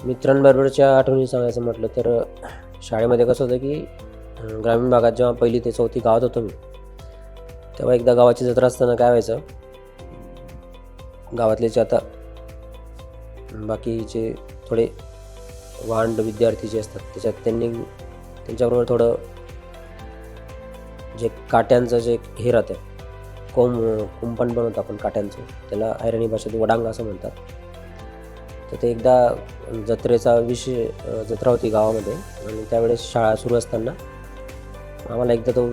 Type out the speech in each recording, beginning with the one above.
मित्रांबरोबरच्या आठवणी सांगायचं म्हटलं तर शाळेमध्ये कसं होतं की ग्रामीण भागात जेव्हा पहिली ते चौथी गावात होतो मी तेव्हा एकदा गावाची जत्रा असताना काय व्हायचं गावातले जे आता बाकीचे थोडे वांड विद्यार्थी जे असतात त्याच्यात त्यांनी त्यांच्याबरोबर थोडं जे काट्यांचं जे हे राहतं कोंब कुंपण बनवतो आपण काट्यांचं त्याला ऐरणी भाषेत वडांग असं म्हणतात. तर ते एकदा जत्रेचा विषय जत्रा होती गावामध्ये आणि त्यावेळेस शाळा सुरू असताना आम्हाला एकदा तो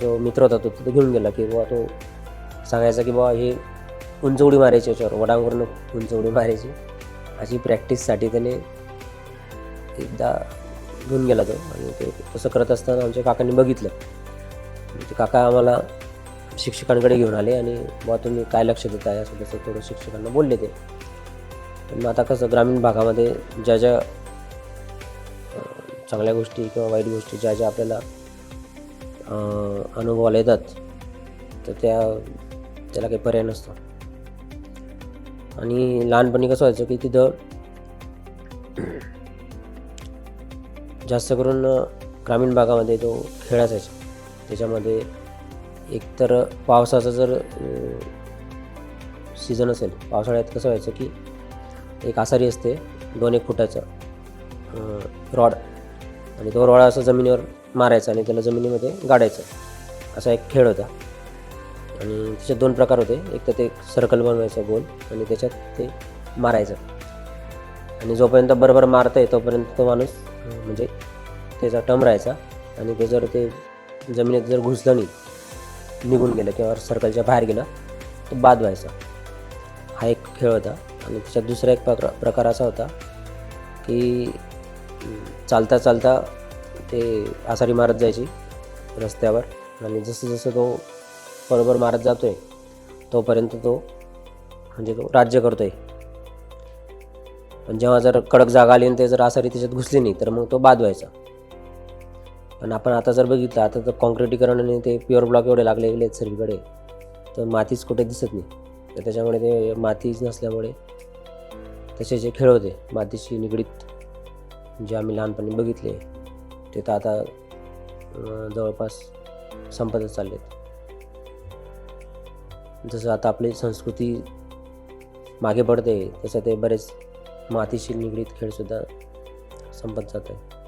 जो मित्र होता तो तिथे घेऊन गेला की बाबा तो सांगायचा की बाबा हे उंच उडी मारायची याच्यावर वडांवरून उंच उडी मारायची. अशी प्रॅक्टिससाठी त्याने एकदा घेऊन गेला तो आणि ते तसं करत असताना आमच्या काकांनी बघितलं. ते काका आम्हाला शिक्षकांकडे घेऊन आले आणि बुवा तुम्ही काय लक्ष देत आहे असं तसं थोडं शिक्षकांना बोलले ते. पण आता कसं ग्रामीण भागामध्ये ज्या ज्या चांगल्या गोष्टी किंवा वाईट गोष्टी ज्या ज्या आपल्याला अनुभवाला येतात तर त्या त्याला काही पर्याय नसतो. आणि लहानपणी कसं व्हायचं की तिथं जास्त करून ग्रामीण भागामध्ये तो खेळ असायचा. त्याच्यामध्ये एकतर पावसाचा जर सीझन असेल पावसाळ्यात कसं व्हायचं की एक आसारी असते दोन एक फुटाचं रॉड. आणि तो रॉड असं जमिनीवर मारायचा आणि त्याला जमिनीमध्ये गाडायचं. असा एक खेळ होता. आणि त्याच्यात दोन प्रकार होते. एक तर ते सर्कल बनवायचं गोल आणि त्याच्यात ते मारायचं. आणि जोपर्यंत बरोबर मारतं आहे तोपर्यंत तो माणूस म्हणजे त्याचा टम राहायचा. आणि ते जर ते जमिनीत जर घुसलं नाही निघून गेलं किंवा सर्कलच्या बाहेर गेलं तर बाद व्हायचा. हा एक खेळ होता. आणि त्याच्यात दुसरा एक प्रकार प्रकार असा होता की चालता चालता ते आसारी मारत जायची रस्त्यावर. आणि जसं जसं तो बरोबर मारत जातो आहे तोपर्यंत तो म्हणजे तो राज्य करतो आहे पण जेव्हा जर कडक जागा आली आणि ते जर आसारी त्याच्यात घुसली नाही तर मग तो बाद व्हायचा. पण आपण आता जर बघितलं आता तर कॉन्क्रिटीकरण आणि ते प्युअर ब्लॉक एवढे लागले गेले आहेत सर्वीकडे तर मातीच कुठे दिसत नाही. तर त्याच्यामुळे ते मातीच नसल्यामुळे तसे जे खेळ होते मातीशी निगडीत जे आम्ही लहानपणी बघितले ते तर आता जवळपास संपतच चाललेत. जसं आता आपली संस्कृती मागे पडते तसं ते बरेच मातीशी निगडीत खेळसुद्धा संपत जात आहे